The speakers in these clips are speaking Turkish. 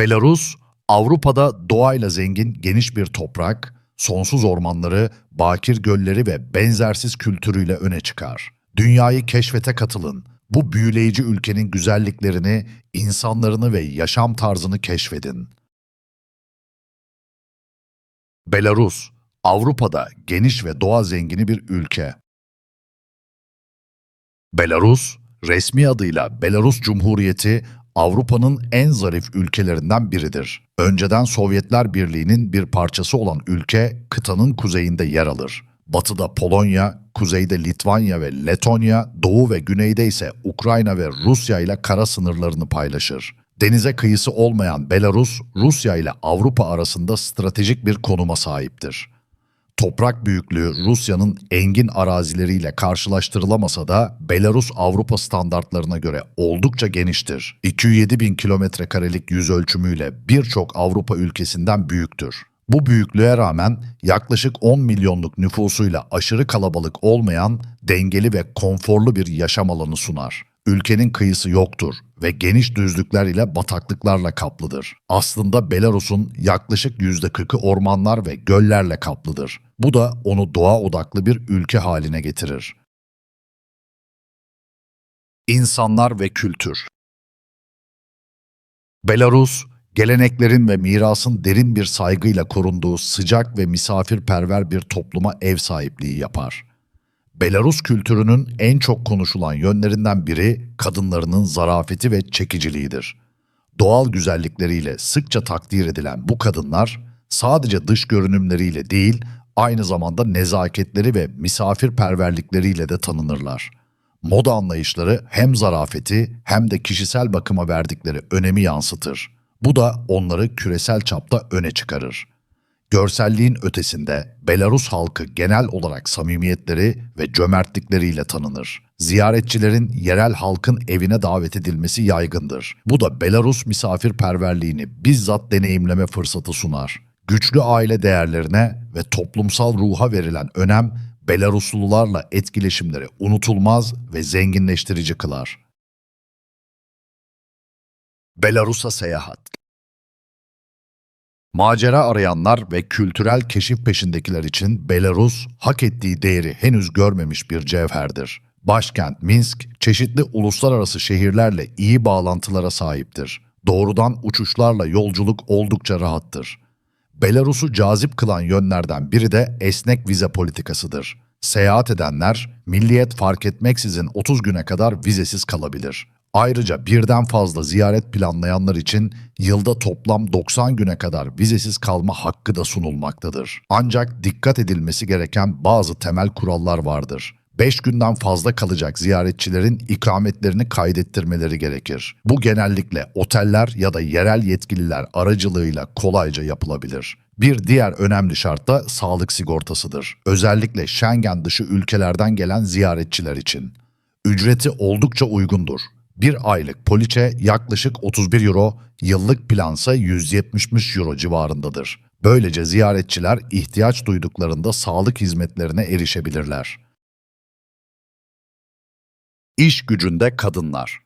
Belarus, Avrupa'da doğayla zengin geniş bir toprak, sonsuz ormanları, bakir gölleri ve benzersiz kültürüyle öne çıkar. Dünyayı keşfete katılın. Bu büyüleyici ülkenin güzelliklerini, insanlarını ve yaşam tarzını keşfedin. Belarus, Avrupa'da geniş ve doğa zengini bir ülke. Belarus, resmi adıyla Belarus Cumhuriyeti, Avrupa'nın en zarif ülkelerinden biridir. Önceden Sovyetler Birliği'nin bir parçası olan ülke, kıtanın kuzeyinde yer alır. Batıda Polonya, kuzeyde Litvanya ve Letonya, doğu ve güneyde ise Ukrayna ve Rusya ile kara sınırlarını paylaşır. Denize kıyısı olmayan Belarus, Rusya ile Avrupa arasında stratejik bir konuma sahiptir. Toprak büyüklüğü Rusya'nın engin arazileriyle karşılaştırılamasa da Belarus Avrupa standartlarına göre oldukça geniştir. 207 bin kilometre karelik yüz ölçümüyle birçok Avrupa ülkesinden büyüktür. Bu büyüklüğe rağmen yaklaşık 10 milyonluk nüfusuyla aşırı kalabalık olmayan dengeli ve konforlu bir yaşam alanı sunar. Ülkenin kıyısı yoktur ve geniş düzlükler ile bataklıklarla kaplıdır. Aslında Belarus'un yaklaşık %40'ı ormanlar ve göllerle kaplıdır. Bu da onu doğa odaklı bir ülke haline getirir. İnsanlar ve kültür Belarus, geleneklerin ve mirasın derin bir saygıyla korunduğu sıcak ve misafirperver bir topluma ev sahipliği yapar. Belarus kültürünün en çok konuşulan yönlerinden biri kadınlarının zarafeti ve çekiciliğidir. Doğal güzellikleriyle sıkça takdir edilen bu kadınlar sadece dış görünümleriyle değil, aynı zamanda nezaketleri ve misafirperverlikleriyle de tanınırlar. Moda anlayışları hem zarafeti hem de kişisel bakıma verdikleri önemi yansıtır. Bu da onları küresel çapta öne çıkarır. Görselliğin ötesinde Belarus halkı genel olarak samimiyetleri ve cömertlikleriyle tanınır. Ziyaretçilerin yerel halkın evine davet edilmesi yaygındır. Bu da Belarus misafirperverliğini bizzat deneyimleme fırsatı sunar. Güçlü aile değerlerine ve toplumsal ruha verilen önem Belaruslularla etkileşimleri unutulmaz ve zenginleştirici kılar. Belarus'a seyahat Macera arayanlar ve kültürel keşif peşindekiler için Belarus, hak ettiği değeri henüz görmemiş bir cevherdir. Başkent Minsk, çeşitli uluslararası şehirlerle iyi bağlantılara sahiptir. Doğrudan uçuşlarla yolculuk oldukça rahattır. Belarus'u cazip kılan yönlerden biri de esnek vize politikasıdır. Seyahat edenler, milliyet fark etmeksizin 30 güne kadar vizesiz kalabilir. Ayrıca birden fazla ziyaret planlayanlar için yılda toplam 90 güne kadar vizesiz kalma hakkı da sunulmaktadır. Ancak dikkat edilmesi gereken bazı temel kurallar vardır. 5 günden fazla kalacak ziyaretçilerin ikametlerini kaydettirmeleri gerekir. Bu genellikle oteller ya da yerel yetkililer aracılığıyla kolayca yapılabilir. Bir diğer önemli şart da sağlık sigortasıdır. Özellikle Schengen dışı ülkelerden gelen ziyaretçiler için. Ücreti oldukça uygundur. Bir aylık poliçe yaklaşık 31 euro, yıllık plansa 170 euro civarındadır. Böylece ziyaretçiler ihtiyaç duyduklarında sağlık hizmetlerine erişebilirler. İş gücünde kadınlar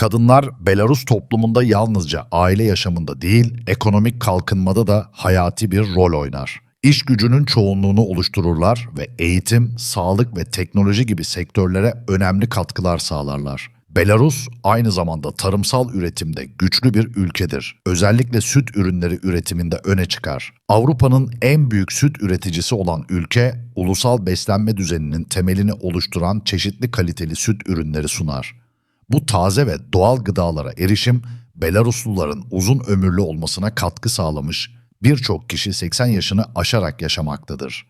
Kadınlar Belarus toplumunda yalnızca aile yaşamında değil, ekonomik kalkınmada da hayati bir rol oynar. İş gücünün çoğunluğunu oluştururlar ve eğitim, sağlık ve teknoloji gibi sektörlere önemli katkılar sağlarlar. Belarus aynı zamanda tarımsal üretimde güçlü bir ülkedir. Özellikle süt ürünleri üretiminde öne çıkar. Avrupa'nın en büyük süt üreticisi olan ülke, ulusal beslenme düzeninin temelini oluşturan çeşitli kaliteli süt ürünleri sunar. Bu taze ve doğal gıdalara erişim, Belarusluların uzun ömürlü olmasına katkı sağlamış, birçok kişi 80 yaşını aşarak yaşamaktadır.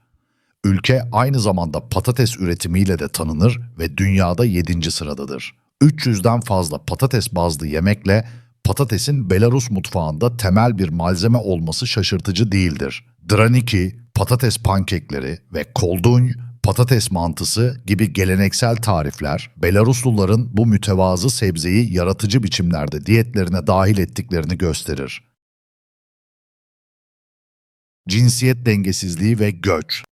Ülke aynı zamanda patates üretimiyle de tanınır ve dünyada 7. sıradadır. 300'den fazla patates bazlı yemekle patatesin Belarus mutfağında temel bir malzeme olması şaşırtıcı değildir. Draniki, patates pankekleri ve kolduny, patates mantısı gibi geleneksel tarifler Belarusluların bu mütevazı sebzeyi yaratıcı biçimlerde diyetlerine dahil ettiklerini gösterir. Cinsiyet dengesizliği ve göç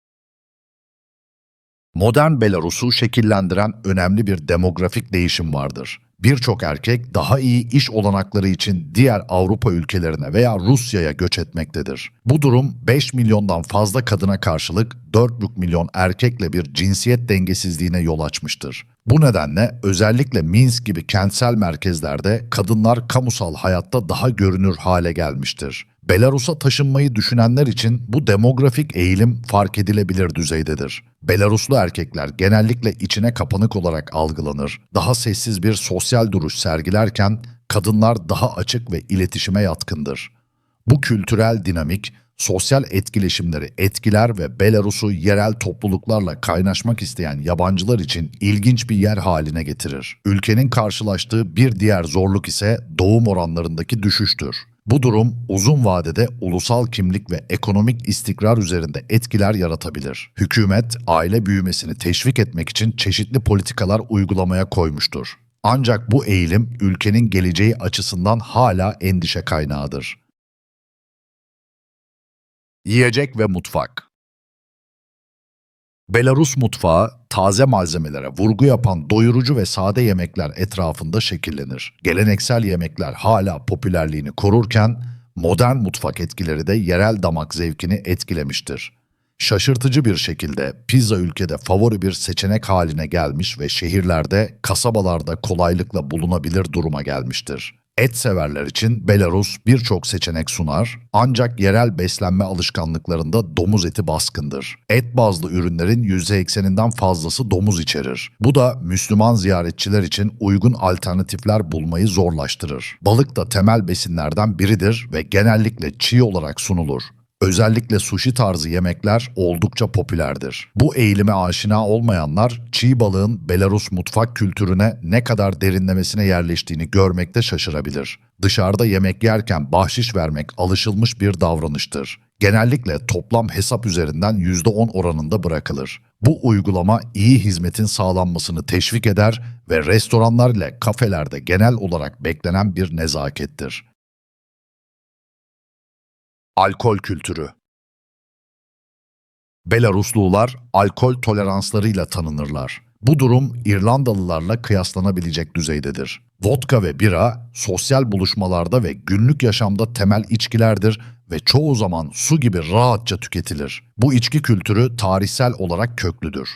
Modern Belarus'u şekillendiren önemli bir demografik değişim vardır. Birçok erkek daha iyi iş olanakları için diğer Avrupa ülkelerine veya Rusya'ya göç etmektedir. Bu durum 5 milyondan fazla kadına karşılık 4,5 milyon erkekle bir cinsiyet dengesizliğine yol açmıştır. Bu nedenle özellikle Minsk gibi kentsel merkezlerde kadınlar kamusal hayatta daha görünür hale gelmiştir. Belarus'a taşınmayı düşünenler için bu demografik eğilim fark edilebilir düzeydedir. Belaruslu erkekler genellikle içine kapanık olarak algılanır, daha sessiz bir sosyal duruş sergilerken kadınlar daha açık ve iletişime yatkındır. Bu kültürel dinamik, sosyal etkileşimleri etkiler ve Belarus'u yerel topluluklarla kaynaşmak isteyen yabancılar için ilginç bir yer haline getirir. Ülkenin karşılaştığı bir diğer zorluk ise doğum oranlarındaki düşüştür. Bu durum uzun vadede ulusal kimlik ve ekonomik istikrar üzerinde etkiler yaratabilir. Hükümet aile büyümesini teşvik etmek için çeşitli politikalar uygulamaya koymuştur. Ancak bu eğilim ülkenin geleceği açısından hala endişe kaynağıdır. Yiyecek ve mutfak Belarus mutfağı taze malzemelere vurgu yapan doyurucu ve sade yemekler etrafında şekillenir. Geleneksel yemekler hala popülerliğini korurken modern mutfak etkileri de yerel damak zevkini etkilemiştir. Şaşırtıcı bir şekilde pizza ülkede favori bir seçenek haline gelmiş ve şehirlerde, kasabalarda kolaylıkla bulunabilir duruma gelmiştir. Et severler için Belarus birçok seçenek sunar ancak yerel beslenme alışkanlıklarında domuz eti baskındır. Et bazlı ürünlerin %80'inden fazlası domuz içerir. Bu da Müslüman ziyaretçiler için uygun alternatifler bulmayı zorlaştırır. Balık da temel besinlerden biridir ve genellikle çiğ olarak sunulur. Özellikle sushi tarzı yemekler oldukça popülerdir. Bu eğilime aşina olmayanlar çiğ balığın Belarus mutfak kültürüne ne kadar derinlemesine yerleştiğini görmekte şaşırabilir. Dışarıda yemek yerken bahşiş vermek alışılmış bir davranıştır. Genellikle toplam hesap üzerinden %10 oranında bırakılır. Bu uygulama iyi hizmetin sağlanmasını teşvik eder ve restoranlar ile kafelerde genel olarak beklenen bir nezakettir. Alkol kültürü Belaruslular alkol toleranslarıyla tanınırlar. Bu durum İrlandalılarla kıyaslanabilecek düzeydedir. Vodka ve bira sosyal buluşmalarda ve günlük yaşamda temel içkilerdir ve çoğu zaman su gibi rahatça tüketilir. Bu içki kültürü tarihsel olarak köklüdür.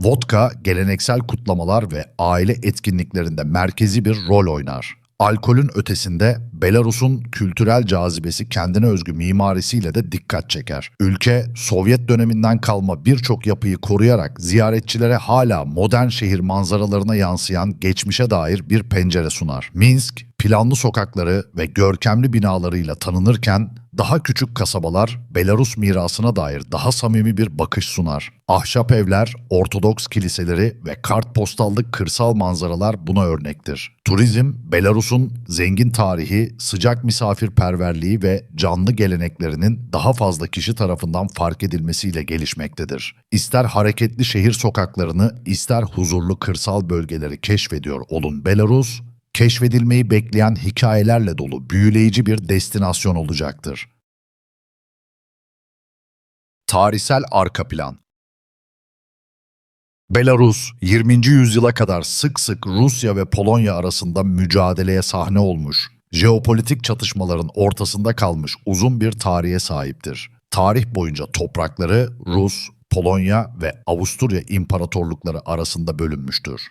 Vodka geleneksel kutlamalar ve aile etkinliklerinde merkezi bir rol oynar. Alkolün ötesinde Belarus'un kültürel cazibesi kendine özgü mimarisiyle de dikkat çeker. Ülke Sovyet döneminden kalma birçok yapıyı koruyarak ziyaretçilere hala modern şehir manzaralarına yansıyan geçmişe dair bir pencere sunar. Minsk planlı sokakları ve görkemli binalarıyla tanınırken daha küçük kasabalar Belarus mirasına dair daha samimi bir bakış sunar. Ahşap evler, Ortodoks kiliseleri ve kartpostallık kırsal manzaralar buna örnektir. Turizm, Belarus'un zengin tarihi, sıcak misafirperverliği ve canlı geleneklerinin daha fazla kişi tarafından fark edilmesiyle gelişmektedir. İster hareketli şehir sokaklarını, ister huzurlu kırsal bölgeleri keşfediyor olun Belarus, keşfedilmeyi bekleyen hikayelerle dolu büyüleyici bir destinasyon olacaktır. Tarihsel arka plan Belarus, 20. yüzyıla kadar sık sık Rusya ve Polonya arasında mücadeleye sahne olmuş, jeopolitik çatışmaların ortasında kalmış uzun bir tarihe sahiptir. Tarih boyunca toprakları Rus, Polonya ve Avusturya imparatorlukları arasında bölünmüştür.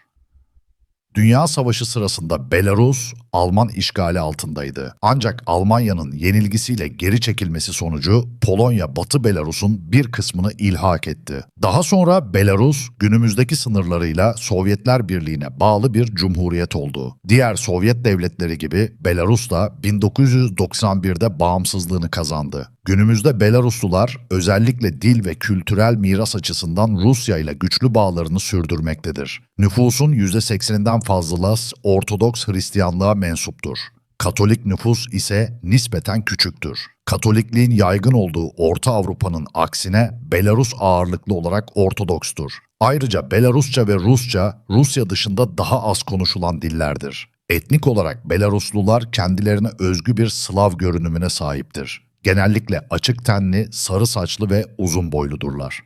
Dünya Savaşı sırasında Belarus Alman işgali altındaydı. Ancak Almanya'nın yenilgisiyle geri çekilmesi sonucu Polonya Batı Belarus'un bir kısmını ilhak etti. Daha sonra Belarus günümüzdeki sınırlarıyla Sovyetler Birliği'ne bağlı bir cumhuriyet oldu. Diğer Sovyet devletleri gibi Belarus da 1991'de bağımsızlığını kazandı. Günümüzde Belaruslular özellikle dil ve kültürel miras açısından Rusya ile güçlü bağlarını sürdürmektedir. Nüfusun %80'inden fazlası Ortodoks Hristiyanlığa mensuptur. Katolik nüfus ise nispeten küçüktür. Katolikliğin yaygın olduğu Orta Avrupa'nın aksine Belarus ağırlıklı olarak Ortodokstur. Ayrıca Belarusça ve Rusça Rusya dışında daha az konuşulan dillerdir. Etnik olarak Belaruslular kendilerine özgü bir Slav görünümüne sahiptir. Genellikle açık tenli, sarı saçlı ve uzun boyludurlar.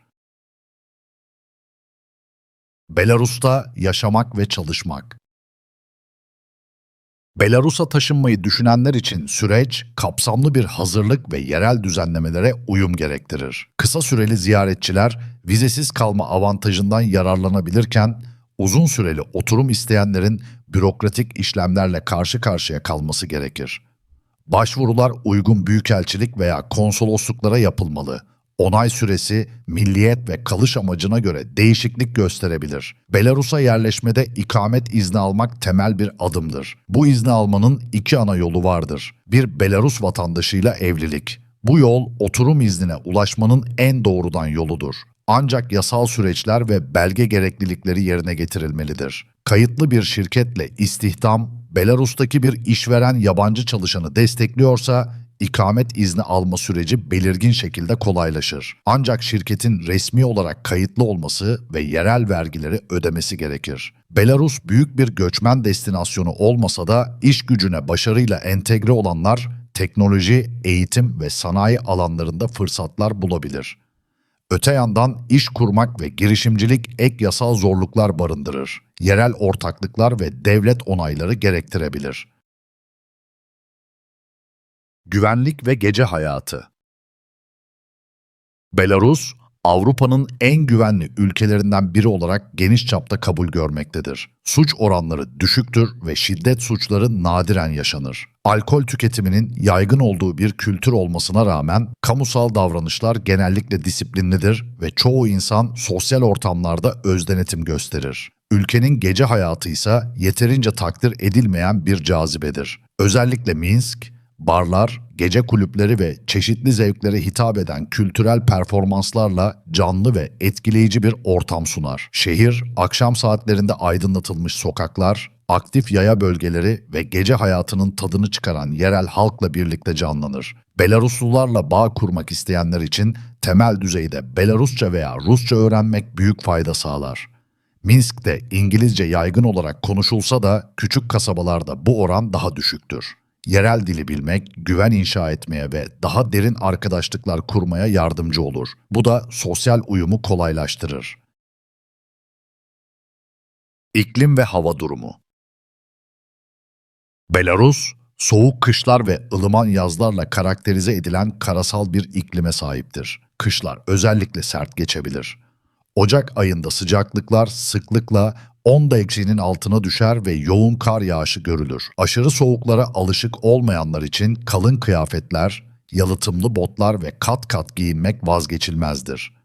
Belarus'ta yaşamak ve çalışmak. Belarus'a taşınmayı düşünenler için süreç kapsamlı bir hazırlık ve yerel düzenlemelere uyum gerektirir. Kısa süreli ziyaretçiler vizesiz kalma avantajından yararlanabilirken uzun süreli oturum isteyenlerin bürokratik işlemlerle karşı karşıya kalması gerekir. Başvurular uygun büyükelçilik veya konsolosluklara yapılmalı. Onay süresi, milliyet ve kalış amacına göre değişiklik gösterebilir. Belarus'a yerleşmede ikamet izni almak temel bir adımdır. Bu izni almanın iki ana yolu vardır. Bir Belarus vatandaşıyla evlilik. Bu yol oturum iznine ulaşmanın en doğrudan yoludur. Ancak yasal süreçler ve belge gereklilikleri yerine getirilmelidir. Kayıtlı bir şirketle istihdam, Belarus'taki bir işveren yabancı çalışanı destekliyorsa ikamet izni alma süreci belirgin şekilde kolaylaşır. Ancak şirketin resmi olarak kayıtlı olması ve yerel vergileri ödemesi gerekir. Belarus büyük bir göçmen destinasyonu olmasa da iş gücüne başarıyla entegre olanlar teknoloji, eğitim ve sanayi alanlarında fırsatlar bulabilir. Öte yandan iş kurmak ve girişimcilik ek yasal zorluklar barındırır. Yerel ortaklıklar ve devlet onayları gerektirebilir. Güvenlik ve gece hayatı Belarus, Avrupa'nın en güvenli ülkelerinden biri olarak geniş çapta kabul görmektedir. Suç oranları düşüktür ve şiddet suçları nadiren yaşanır. Alkol tüketiminin yaygın olduğu bir kültür olmasına rağmen kamusal davranışlar genellikle disiplinlidir ve çoğu insan sosyal ortamlarda özdenetim gösterir. Ülkenin gece hayatı ise yeterince takdir edilmeyen bir cazibedir. Özellikle Minsk, barlar, gece kulüpleri ve çeşitli zevklere hitap eden kültürel performanslarla canlı ve etkileyici bir ortam sunar. Şehir, akşam saatlerinde aydınlatılmış sokaklar, aktif yaya bölgeleri ve gece hayatının tadını çıkaran yerel halkla birlikte canlanır. Belaruslularla bağ kurmak isteyenler için temel düzeyde Belarusça veya Rusça öğrenmek büyük fayda sağlar. Minsk'te İngilizce yaygın olarak konuşulsa da küçük kasabalarda bu oran daha düşüktür. Yerel dili bilmek, güven inşa etmeye ve daha derin arkadaşlıklar kurmaya yardımcı olur. Bu da sosyal uyumu kolaylaştırır. İklim ve hava durumu Belarus, soğuk kışlar ve ılıman yazlarla karakterize edilen karasal bir iklime sahiptir. Kışlar özellikle sert geçebilir. Ocak ayında sıcaklıklar sıklıkla 10 eksiğinin altına düşer ve yoğun kar yağışı görülür. Aşırı soğuklara alışık olmayanlar için kalın kıyafetler, yalıtımlı botlar ve kat kat giyinmek vazgeçilmezdir.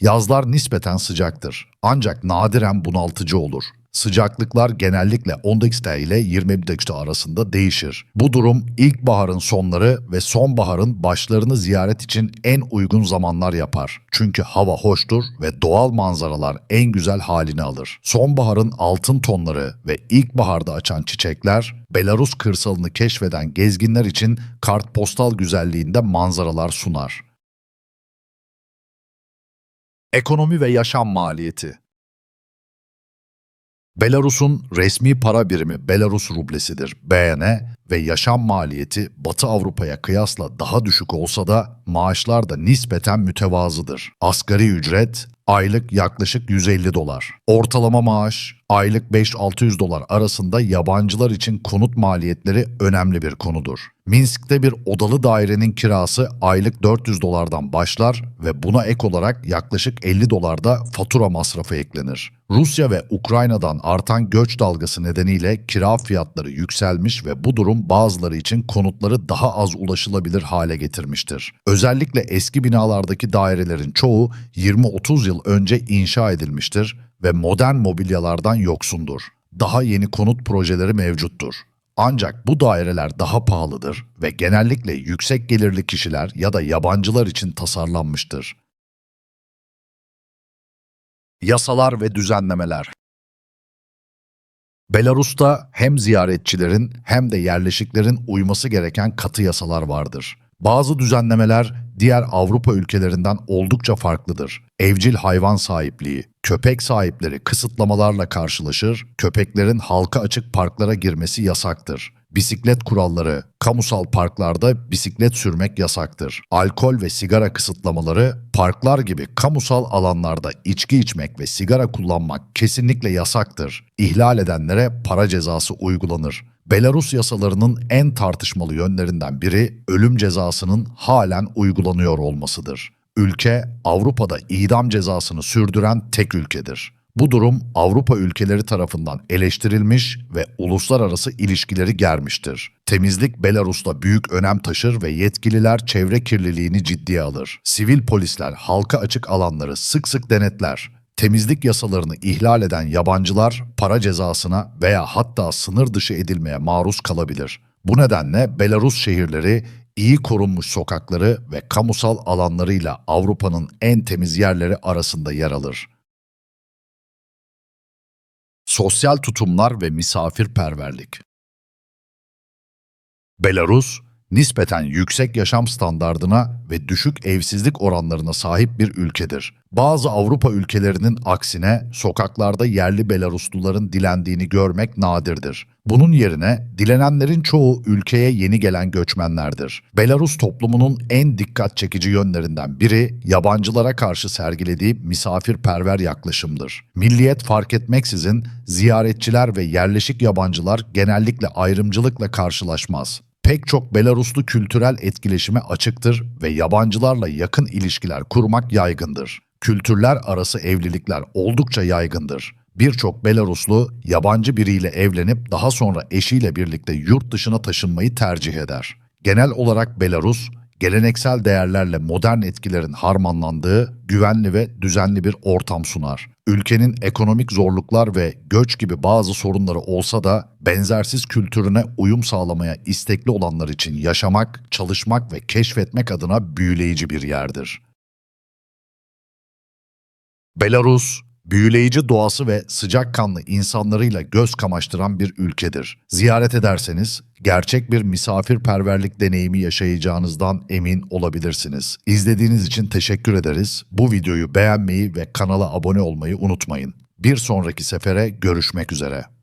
Yazlar nispeten sıcaktır ancak nadiren bunaltıcı olur. Sıcaklıklar genellikle 10 dakika ile 20 dakika arasında değişir. Bu durum ilkbaharın sonları ve sonbaharın başlarını ziyaret için en uygun zamanlar yapar. Çünkü hava hoştur ve doğal manzaralar en güzel halini alır. Sonbaharın altın tonları ve ilkbaharda açan çiçekler, Belarus kırsalını keşfeden gezginler için kartpostal güzelliğinde manzaralar sunar. Ekonomi ve yaşam maliyeti Belarus'un resmi para birimi Belarus rublesidir. BN ve yaşam maliyeti Batı Avrupa'ya kıyasla daha düşük olsa da maaşlar da nispeten mütevazıdır. Asgari ücret aylık yaklaşık 150 dolar. Ortalama maaş aylık 5-600 dolar arasında yabancılar için konut maliyetleri önemli bir konudur. Minsk'te bir odalı dairenin kirası aylık 400 dolardan başlar ve buna ek olarak yaklaşık 50 dolarda fatura masrafı eklenir. Rusya ve Ukrayna'dan artan göç dalgası nedeniyle kira fiyatları yükselmiş ve bu durum bazıları için konutları daha az ulaşılabilir hale getirmiştir. Özellikle eski binalardaki dairelerin çoğu 20-30 yıl önce inşa edilmiştir ve modern mobilyalardan yoksundur. Daha yeni konut projeleri mevcuttur. Ancak bu daireler daha pahalıdır ve genellikle yüksek gelirli kişiler ya da yabancılar için tasarlanmıştır. Yasalar ve düzenlemeler Belarus'ta hem ziyaretçilerin hem de yerleşiklerin uyması gereken katı yasalar vardır. Bazı düzenlemeler diğer Avrupa ülkelerinden oldukça farklıdır. Evcil hayvan sahipliği, köpek sahipleri kısıtlamalarla karşılaşır, köpeklerin halka açık parklara girmesi yasaktır. bisiklet kuralları, kamusal parklarda bisiklet sürmek yasaktır. Alkol ve sigara kısıtlamaları, parklar gibi kamusal alanlarda içki içmek ve sigara kullanmak kesinlikle yasaktır. İhlal edenlere para cezası uygulanır. Belarus yasalarının en tartışmalı yönlerinden biri ölüm cezasının halen uygulanıyor olmasıdır. Ülke Avrupa'da idam cezasını sürdüren tek ülkedir. Bu durum Avrupa ülkeleri tarafından eleştirilmiş ve uluslararası ilişkileri germiştir. Temizlik Belarus'ta büyük önem taşır ve yetkililer çevre kirliliğini ciddiye alır. Sivil polisler halka açık alanları sık sık denetler. Temizlik yasalarını ihlal eden yabancılar para cezasına veya hatta sınır dışı edilmeye maruz kalabilir. Bu nedenle Belarus şehirleri iyi korunmuş sokakları ve kamusal alanlarıyla Avrupa'nın en temiz yerleri arasında yer alır. Sosyal tutumlar ve misafirperverlik. Belarus, nispeten yüksek yaşam standardına ve düşük evsizlik oranlarına sahip bir ülkedir. Bazı Avrupa ülkelerinin aksine sokaklarda yerli Belarusluların dilendiğini görmek nadirdir. Bunun yerine dilenenlerin çoğu ülkeye yeni gelen göçmenlerdir. Belarus toplumunun en dikkat çekici yönlerinden biri yabancılara karşı sergilediği misafirperver yaklaşımdır. Milliyet fark etmeksizin ziyaretçiler ve yerleşik yabancılar genellikle ayrımcılıkla karşılaşmaz pek çok Belaruslu kültürel etkileşime açıktır ve yabancılarla yakın ilişkiler kurmak yaygındır. Kültürler arası evlilikler oldukça yaygındır. Birçok Belaruslu yabancı biriyle evlenip daha sonra eşiyle birlikte yurt dışına taşınmayı tercih eder. Genel olarak Belarus, geleneksel değerlerle modern etkilerin harmanlandığı güvenli ve düzenli bir ortam sunar. Ülkenin ekonomik zorluklar ve göç gibi bazı sorunları olsa da benzersiz kültürüne uyum sağlamaya istekli olanlar için yaşamak, çalışmak ve keşfetmek adına büyüleyici bir yerdir. Belarus, büyüleyici doğası ve sıcakkanlı insanlarıyla göz kamaştıran bir ülkedir. Ziyaret ederseniz gerçek bir misafirperverlik deneyimi yaşayacağınızdan emin olabilirsiniz. İzlediğiniz için teşekkür ederiz. Bu videoyu beğenmeyi ve kanala abone olmayı unutmayın. Bir sonraki sefere görüşmek üzere.